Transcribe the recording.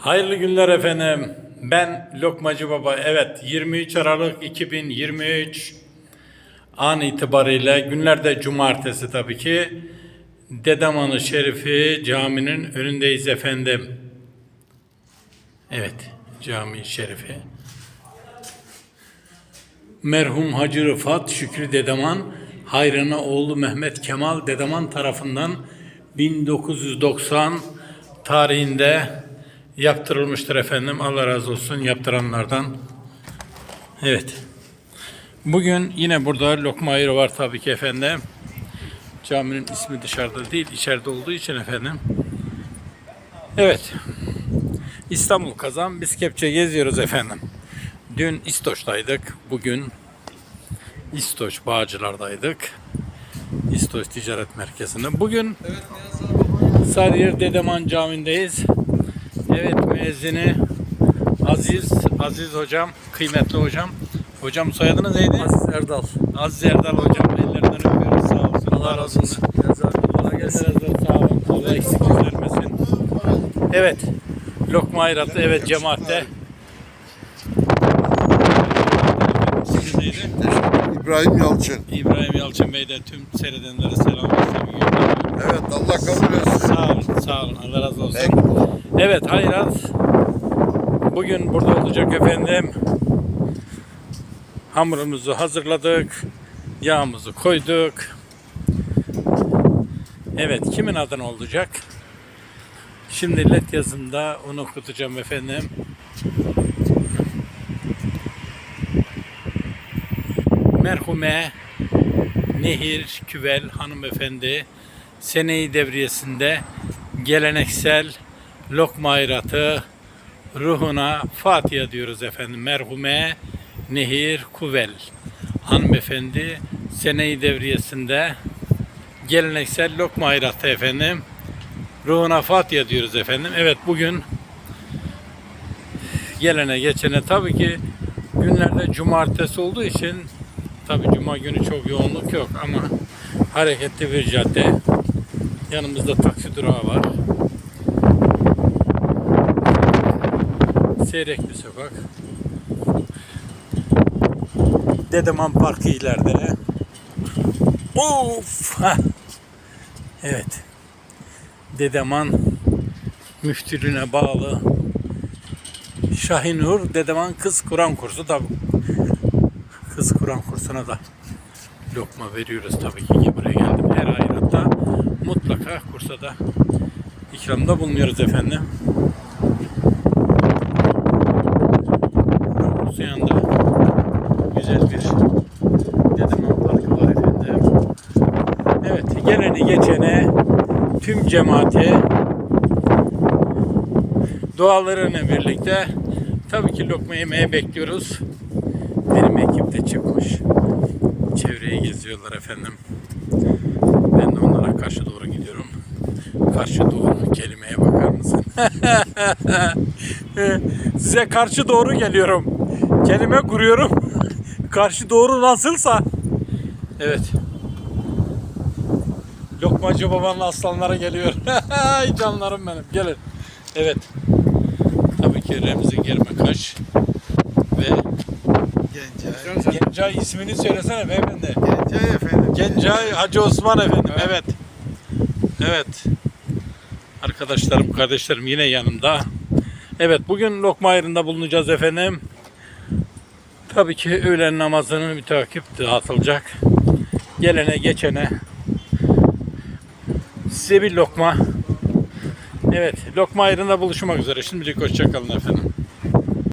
Hayırlı günler efendim. Ben Lokmacı Baba. Evet 23 Aralık 2023 an itibariyle günlerde cumartesi tabii ki Dedemanı Şerifi caminin önündeyiz efendim. Evet cami şerifi. Merhum Hacı Rıfat Şükrü Dedeman hayrına oğlu Mehmet Kemal Dedeman tarafından 1990 tarihinde yaptırılmıştır efendim. Allah razı olsun yaptıranlardan. Evet. Bugün yine burada lokma ayırı var tabii ki efendim. Caminin ismi dışarıda değil, içeride olduğu için efendim. Evet. İstanbul Kazan biz kepçe geziyoruz efendim. Dün İstoç'taydık. Bugün İstoç Bağcılar'daydık. İstoç Ticaret Merkezi'nde. Bugün Sarıyer Dedeman Camii'ndeyiz. Evet müezzini Aziz, Aziz hocam, kıymetli hocam. Hocam soyadınız neydi? Aziz Erdal. Aziz Erdal hocam. Ellerinden öpüyoruz. Sağ olsun. Allah razı olsun. Kolay gelsin. Sağ olun. Allah eksik vermesin. Evet. Lokma Ayrat'ta evet cemaatte. İbrahim Yalçın. İbrahim Yalçın Bey de tüm seyredenlere selam ve sevgi. Evet Allah kabul etsin. Sağ olun, sağ olun. Allah razı olsun. Peki. Evet, hayrat. Bugün burada olacak efendim. Hamurumuzu hazırladık. Yağımızı koyduk. Evet, kimin adına olacak? Şimdi led yazında onu okutacağım efendim. Merhume Nehir Küvel hanımefendi seneyi devriyesinde geleneksel lokma ayratı ruhuna Fatiha diyoruz efendim. Merhume Nehir Kuvel hanımefendi seneyi devriyesinde geleneksel lokma ayratı efendim. Ruhuna Fatiha diyoruz efendim. Evet bugün gelene geçene tabii ki günlerde cumartesi olduğu için tabii cuma günü çok yoğunluk yok ama hareketli bir cadde. Yanımızda taksi durağı var. Seyrek bir sokak. Dedeman Parkı ileride. Of! Evet. Dedeman müftülüğüne bağlı Şahinur Dedeman Kız Kur'an kursu da Kız Kur'an kursuna da lokma veriyoruz tabii ki buraya geldim. Her ayratta mutlaka kursa da ikramda bulunuyoruz efendim. Güzel bir Dedeman Parkı var efendim. Evet geleni geçene tüm cemaati dualarıyla birlikte tabii ki lokma yemeye bekliyoruz. Benim ekip de çıkmış. Çevreyi geziyorlar efendim. Ben de onlara karşı doğru gidiyorum. Karşı doğru kelimeye bakar mısın? Size karşı doğru geliyorum. Kelime kuruyorum. Karşı doğru nasılsa. Evet. Lokmacı babanın aslanlara geliyor. Canlarım benim. Gelin. Evet. Tabii ki Remzi Germekaş ve Gencay. Gencay ismini söylesene beyefendi. Gencay efendim. Gencay Hacı Osman efendim. Evet. Evet. Arkadaşlarım, kardeşlerim yine yanımda. Evet, bugün lokma ayrında bulunacağız efendim. Tabii ki öğlen namazını müteakip dağıtılacak. Gelene geçene size bir lokma. Evet, lokma ayrında buluşmak üzere. Şimdilik hoşçakalın efendim.